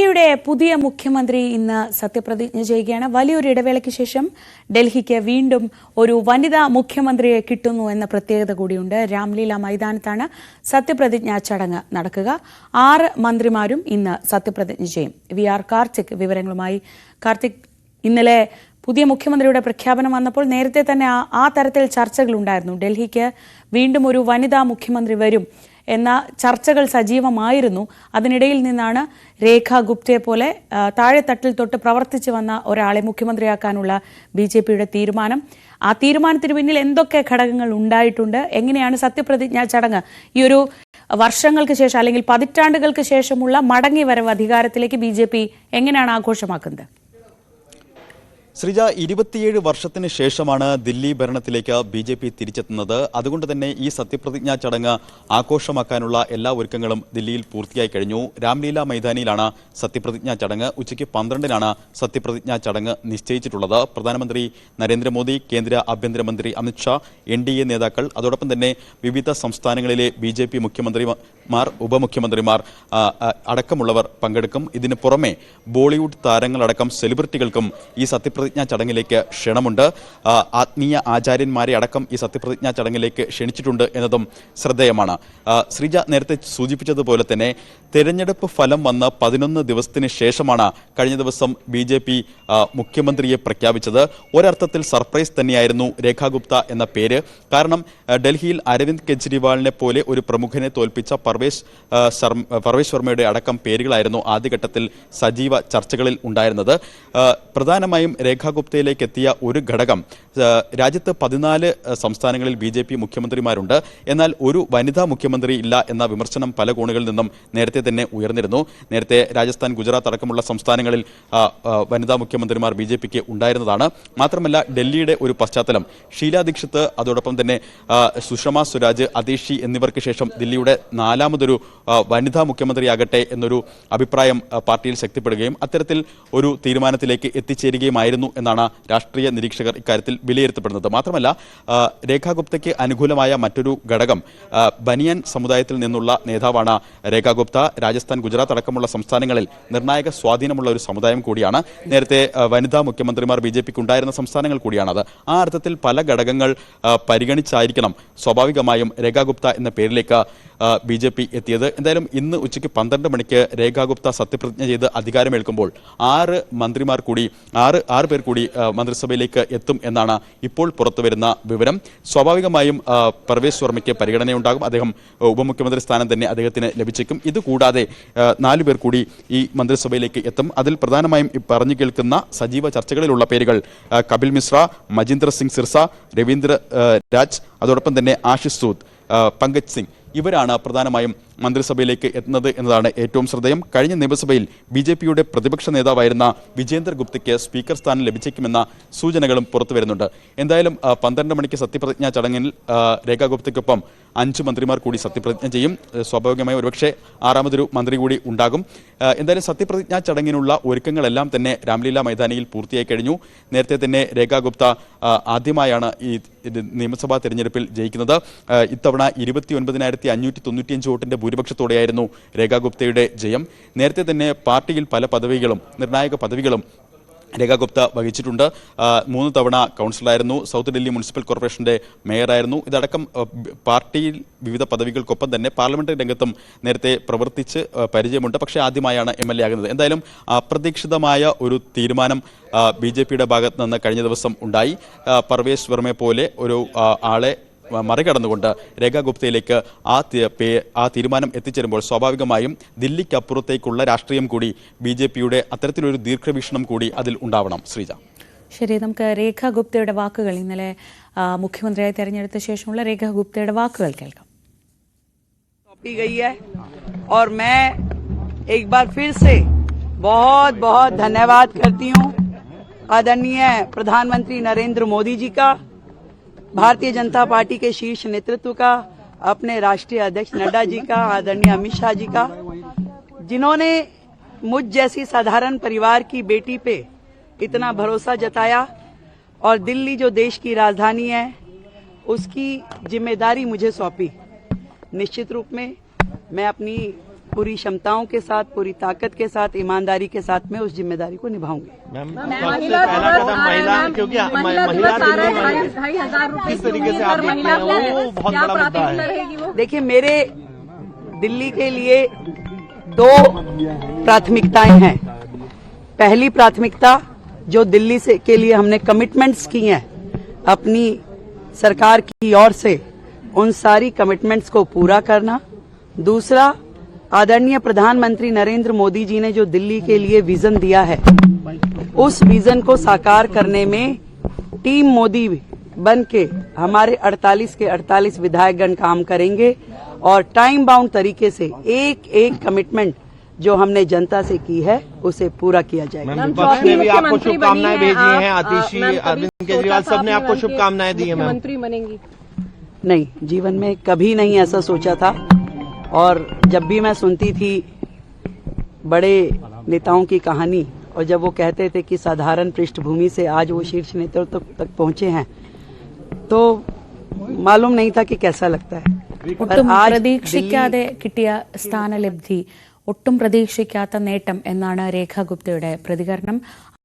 ഡൽഹിയുടെ പുതിയ മുഖ്യമന്ത്രി ഇന്ന് സത്യപ്രതിജ്ഞ ചെയ്യുകയാണ്. വലിയൊരു ഇടവേളയ്ക്ക് ശേഷം ഡൽഹിക്ക് വീണ്ടും ഒരു വനിതാ മുഖ്യമന്ത്രിയെ കിട്ടുന്നു എന്ന പ്രത്യേകത കൂടിയുണ്ട്. രാംലീല മൈതാനത്താണ് സത്യപ്രതിജ്ഞാ ചടങ്ങ് നടക്കുക. ആറ് മന്ത്രിമാരും ഇന്ന് സത്യപ്രതിജ്ഞ ചെയ്യും. വി ആർ കാർത്തിക് വിവരങ്ങളുമായി. കാർത്തിക് ഇന്നലെ പുതിയ മുഖ്യമന്ത്രിയുടെ പ്രഖ്യാപനം വന്നപ്പോൾ നേരത്തെ തന്നെ ആ തരത്തിൽ ചർച്ചകളുണ്ടായിരുന്നു ഡൽഹിക്ക് വീണ്ടും ഒരു വനിതാ മുഖ്യമന്ത്രി വരും. എന്ന ചർച്ചകൾ സജീവമായിരുന്നു. അതിനിടയിൽ നിന്നാണ് രേഖ ഗുപ്തയെ പോലെ താഴെത്തട്ടിൽ തൊട്ട് പ്രവർത്തിച്ചു വന്ന ഒരാളെ മുഖ്യമന്ത്രിയാക്കാനുള്ള ബി ജെ പിയുടെ തീരുമാനം. ആ തീരുമാനത്തിന് പിന്നിൽ എന്തൊക്കെ ഘടകങ്ങൾ ഉണ്ടായിട്ടുണ്ട്? എങ്ങനെയാണ് സത്യപ്രതിജ്ഞാ ചടങ്ങ്? ഈ ഒരു വർഷങ്ങൾക്ക് ശേഷം അല്ലെങ്കിൽ പതിറ്റാണ്ടുകൾക്ക് ശേഷമുള്ള മടങ്ങി വരവ് അധികാരത്തിലേക്ക് ബി എങ്ങനെയാണ് ആഘോഷമാക്കുന്നത്? ശ്രീജ ഇരുപത്തിയേഴ് വർഷത്തിന് ശേഷമാണ് ദില്ലി ഭരണത്തിലേക്ക് ബി ജെ പി തിരിച്ചെത്തുന്നത്. അതുകൊണ്ട് തന്നെ ഈ സത്യപ്രതിജ്ഞാ ചടങ്ങ് ആഘോഷമാക്കാനുള്ള എല്ലാ ഒരുക്കങ്ങളും ദില്ലിയിൽ പൂർത്തിയായി കഴിഞ്ഞു. രാംലീല മൈതാനിയിലാണ് സത്യപ്രതിജ്ഞാ ചടങ്ങ്. ഉച്ചയ്ക്ക് പന്ത്രണ്ടിനാണ് സത്യപ്രതിജ്ഞാ ചടങ്ങ് നിശ്ചയിച്ചിട്ടുള്ളത്. പ്രധാനമന്ത്രി നരേന്ദ്രമോദി കേന്ദ്ര ആഭ്യന്തരമന്ത്രി അമിത്ഷാ എൻ ഡി എ നേതാക്കൾ അതോടൊപ്പം തന്നെ വിവിധ സംസ്ഥാനങ്ങളിലെ ബി ജെ പി മുഖ്യമന്ത്രിമാർ ഉപമുഖ്യമന്ത്രിമാർ അടക്കമുള്ളവർ പങ്കെടുക്കും. ഇതിന് പുറമെ ബോളിവുഡ് താരങ്ങളടക്കം സെലിബ്രിറ്റികൾക്കും ഈ സത്യപ്രതിജ്ഞാ ചടങ്ങിലേക്ക് ക്ഷണമുണ്ട്. ആത്മീയ ആചാര്യന്മാരെ അടക്കം ഈ സത്യപ്രതിജ്ഞാ ചടങ്ങിലേക്ക് ക്ഷണിച്ചിട്ടുണ്ട് എന്നതും ശ്രദ്ധേയമാണ്. ശ്രീജ നേരത്തെ സൂചിപ്പിച്ചതുപോലെ തന്നെ തെരഞ്ഞെടുപ്പ് ഫലം വന്ന് പതിനൊന്ന് ദിവസത്തിന് ശേഷമാണ് കഴിഞ്ഞ ദിവസം ബി ജെ പി മുഖ്യമന്ത്രിയെ പ്രഖ്യാപിച്ചത്. ഒരർത്ഥത്തിൽ സർപ്രൈസ് തന്നെയായിരുന്നു രേഖാ ഗുപ്ത എന്ന പേര്. കാരണം ഡൽഹിയിൽ അരവിന്ദ് കെജ്രിവാളിനെ പോലെ ഒരു പ്രമുഖനെ തോൽപ്പിച്ച പർവേശ് പർവേശ് ശർമ്മയുടെ അടക്കം പേരുകളായിരുന്നു ആദ്യഘട്ടത്തിൽ സജീവ ചർച്ചകളിൽ ഉണ്ടായിരുന്നത്. പ്രധാനമായും രേഖാ ഗുപ്തയിലേക്ക് എത്തിയ ഒരു ഘടകം രാജ്യത്ത് പതിനാല് സംസ്ഥാനങ്ങളിൽ ബി ജെ പി മുഖ്യമന്ത്രിമാരുണ്ട്. എന്നാൽ ഒരു വനിതാ മുഖ്യമന്ത്രി ഇല്ല എന്ന വിമർശനം പല കോണുകളിൽ നിന്നും നേരത്തെ തന്നെ ഉയർന്നിരുന്നു. നേരത്തെ രാജസ്ഥാൻ ഗുജറാത്ത് അടക്കമുള്ള സംസ്ഥാനങ്ങളിൽ വനിതാ മുഖ്യമന്ത്രിമാർ ബി ജെ പിക്ക് ഉണ്ടായിരുന്നതാണ്. മാത്രമല്ല ഡൽഹിയുടെ ഒരു പശ്ചാത്തലം ഷീലാ ദീക്ഷിത് അതോടൊപ്പം തന്നെ സുഷമ സ്വരാജ് അതീഷി എന്നിവർക്ക് ശേഷം ദില്ലിയുടെ നാലാമതൊരു വനിതാ മുഖ്യമന്ത്രിയാകട്ടെ എന്നൊരു അഭിപ്രായം പാർട്ടിയിൽ ശക്തിപ്പെടുകയും അത്തരത്തിൽ ഒരു തീരുമാനത്തിലേക്ക് എത്തിച്ചേരുകയുമായിരുന്നു. എന്നാണ് രാഷ്ട്രീയ നിരീക്ഷകർ ഇക്കാര്യത്തിൽ വിലയിരുത്തപ്പെടുന്നത്. മാത്രമല്ല രേഖാഗുപ്തയ്ക്ക് രേഖാ ഗുപ്തയ്ക്ക് അനുകൂലമായ മറ്റൊരു ഘടകം ബനിയൻ സമുദായത്തിൽ നിന്നുള്ള നേതാവാണ് രേഖാ ഗുപ്ത രാജസ്ഥാൻ ഗുജറാത്ത് അടക്കമുള്ള സംസ്ഥാനങ്ങളിൽ നിർണായക സ്വാധീനമുള്ള ഒരു സമുദായം കൂടിയാണ്. നേരത്തെ വനിതാ മുഖ്യമന്ത്രിമാർ ബി ജെ പിക്ക് ഉണ്ടായിരുന്ന സംസ്ഥാനങ്ങൾ കൂടിയാണത്. ആ അർത്ഥത്തിൽ പല ഘടകങ്ങൾ പരിഗണിച്ചായിരിക്കണം സ്വാഭാവികമായും രേഖാ ഗുപ്ത എന്ന പേരിലേക്ക് ബി ജെ പി എത്തിയത്. എന്തായാലും ഇന്ന് ഉച്ചയ്ക്ക് പന്ത്രണ്ട് മണിക്ക് രേഖാ ഗുപ്ത സത്യപ്രതിജ്ഞ ചെയ്ത് അധികാരമേൽക്കുമ്പോൾ ആറ് മന്ത്രിമാർ കൂടി ആറ് ആറ് പേർ കൂടി മന്ത്രിസഭയിലേക്ക് എത്തും എന്നാണ് ഇപ്പോൾ പുറത്തുവരുന്ന വിവരം. സ്വാഭാവികമായും പർവേശ് വർമ്മയ്ക്ക് പരിഗണനയുണ്ടാകും. അദ്ദേഹം ഉപമുഖ്യമന്ത്രി സ്ഥാനം തന്നെ അദ്ദേഹത്തിന് ലഭിച്ചേക്കും. ഇതുകൂടാതെ നാലു പേർ കൂടി ഈ മന്ത്രിസഭയിലേക്ക് എത്തും. അതിൽ പ്രധാനമായും പറഞ്ഞു കേൾക്കുന്ന സജീവ ചർച്ചകളിലുള്ള പേരുകൾ കപിൽ മിശ്ര മജീന്ദർ സിംഗ് സിർസ രവീന്ദ്ര രാജ് അതോടൊപ്പം തന്നെ ആശിഷ് സൂദ് പങ്കജ് സിംഗ്. ഇവരാണ് പ്രധാനമായും മന്ത്രിസഭയിലേക്ക് എത്തുന്നത് എന്നതാണ് ഏറ്റവും ശ്രദ്ധേയം. കഴിഞ്ഞ നിയമസഭയിൽ ബി ജെ പിയുടെ പ്രതിപക്ഷ നേതാവായിരുന്ന വിജേന്ദർ ഗുപ്തയ്ക്ക് സ്പീക്കർ സ്ഥാനം ലഭിച്ചേക്കുമെന്ന സൂചനകളും പുറത്തു വരുന്നുണ്ട്. എന്തായാലും പന്ത്രണ്ട് മണിക്ക് സത്യപ്രതിജ്ഞാ ചടങ്ങിൽ രേഖാ ഗുപ്തയ്ക്കൊപ്പം അഞ്ച് മന്ത്രിമാർ കൂടി സത്യപ്രതിജ്ഞ ചെയ്യും. സ്വാഭാവികമായി ഒരുപക്ഷെ ആറാമതൊരു മന്ത്രി കൂടി ഉണ്ടാകും. എന്തായാലും സത്യപ്രതിജ്ഞാ ചടങ്ങിനുള്ള ഒരുക്കങ്ങളെല്ലാം തന്നെ രാംലീല മൈതാനിയിൽ പൂർത്തിയായി കഴിഞ്ഞു. നേരത്തെ തന്നെ രേഖാ ഗുപ്ത ആദ്യമായാണ് ഈ നിയമസഭാ തെരഞ്ഞെടുപ്പിൽ ജയിക്കുന്നത്. ഇത്തവണ ഇരുപത്തി ഒൻപതിനായിരത്തി അഞ്ഞൂറ്റി തൊണ്ണൂറ്റിയഞ്ച് വോട്ടിന്റെ ഭൂരിപക്ഷത്തോടെയായിരുന്നു രേഖാഗുപ്തയുടെ ജയം. നേരത്തെ തന്നെ പാർട്ടിയിൽ പല പദവികളും നിർണായക പദവികളും രേഖാഗുപ്ത വഹിച്ചിട്ടുണ്ട്. മൂന്ന് തവണ കൗൺസിലറായിരുന്നു. സൗത്ത് ഡൽഹി മുനിസിപ്പൽ കോർപ്പറേഷന്റെ മേയറായിരുന്നു. ഇതടക്കം പാർട്ടിയിൽ വിവിധ പദവികൾക്കൊപ്പം തന്നെ പാർലമെന്ററി രംഗത്തും നേരത്തെ പ്രവർത്തിച്ച് പരിചയമുണ്ട്. പക്ഷേ ആദ്യമായാണ് എം എൽ എ ആകുന്നത്. എന്തായാലും അപ്രതീക്ഷിതമായ ഒരു തീരുമാനം ബി ജെ പിയുടെ ഭാഗത്ത് നിന്ന് കഴിഞ്ഞ ദിവസം ഉണ്ടായി. പർവേശ് വർമ്മയെ പോലെ ഒരു ആളെ മറികടന്നുകൊണ്ട് രേഖാ ഗുപ്തയിലേക്ക് ആ തി- പേ- ആ തീരുമാനം എത്തിച്ചേരുമ്പോൾ സ്വാഭാവികമായും ദില്ലിക്കപ്പുറത്തേക്കുള്ള രാഷ്ട്രീയം കൂടി ബി ജെ പിയുടെ അത്തരത്തിലൊരു ദീർഘവീക്ഷണം കൂടി അതിൽ ഉണ്ടാവണം ശ്രീജ ശരി നമുക്ക് രേഖ ഗുപ്തയുടെ വാക്കുകൾ ഇന്നലെ ആ, മുഖ്യമന്ത്രിയായി തെരഞ്ഞെടുത്ത ശേഷമുള്ള രേഖ ഗുപ്തയുടെ വാക്കുകൾ കേൾക്കാം सौंपी गई है और मैं एक बार फिर से बहुत बहुत धन्यवाद करती हूँ आदरणीय प्रधानमंत्री नरेंद्र मोदी जी का भारतीय जनता पार्टी के शीर्ष नेतृत्व का, अपने राष्ट्रीय अध्यक्ष नड्डा जी का, आदरणीय अमित शाह जी का, जिन्होंने मुझ जैसी साधारण परिवार की बेटी पे इतना भरोसा जताया और दिल्ली जो देश की राजधानी है, उसकी ज़िम्मेदारी मुझे सौंपी। निश्चित रूप में मैं अपनी पूरी क्षमताओं के साथ पूरी ताकत के साथ ईमानदारी के साथ मैं उस ज़िम्मेदारी को निभाऊँगी। मैम सबसे पहला कदम महिला क्योंकि देखिए मेरे दिल्ली के लिए दो प्राथमिकताएँ हैं। पहली प्राथमिकता जो दिल्ली से के लिए हमने कमिटमेंट्स की हैं अपनी सरकार की ओर से उन सारी कमिटमेंट्स को पूरा करना। दूसरा आदरणीय प्रधानमंत्री नरेंद्र मोदी जी ने जो दिल्ली के लिए विजन दिया है उस विजन को साकार करने में टीम मोदी बन के हमारे 48 के 48 विधायकगण काम करेंगे और टाइम बाउंड तरीके से एक एक कमिटमेंट जो हमने जनता से की है उसे पूरा किया जाएगा। विपक्ष ने भी आपको शुभकामनाएँ भेजी हैं आतिशी अरविंद केजरीवाल सबने आपको शुभकामनाएँ दी है मंत्री बनेंगी? नहीं जीवन में कभी नहीं ऐसा सोचा था। और जब भी मैं सुनती थी बड़े नेताओं की कहानी और जब वो कहते थे कि साधारण पृष्ठभूमि से आज वो शीर्ष नेतृत्व तक, तक पहुंचे हैं तो मालूम नहीं था कि कैसा लगता है पर ഒട്ടും आज പ്രതീക്ഷിക്കാതെ കിട്ടിയ സ്ഥാനലബ്ധി ഒട്ടും പ്രതീക്ഷിക്കാത്ത നേട്ടം എന്നാണ് രേഖ ഗുപ്തയുടെ പ്രതികരണം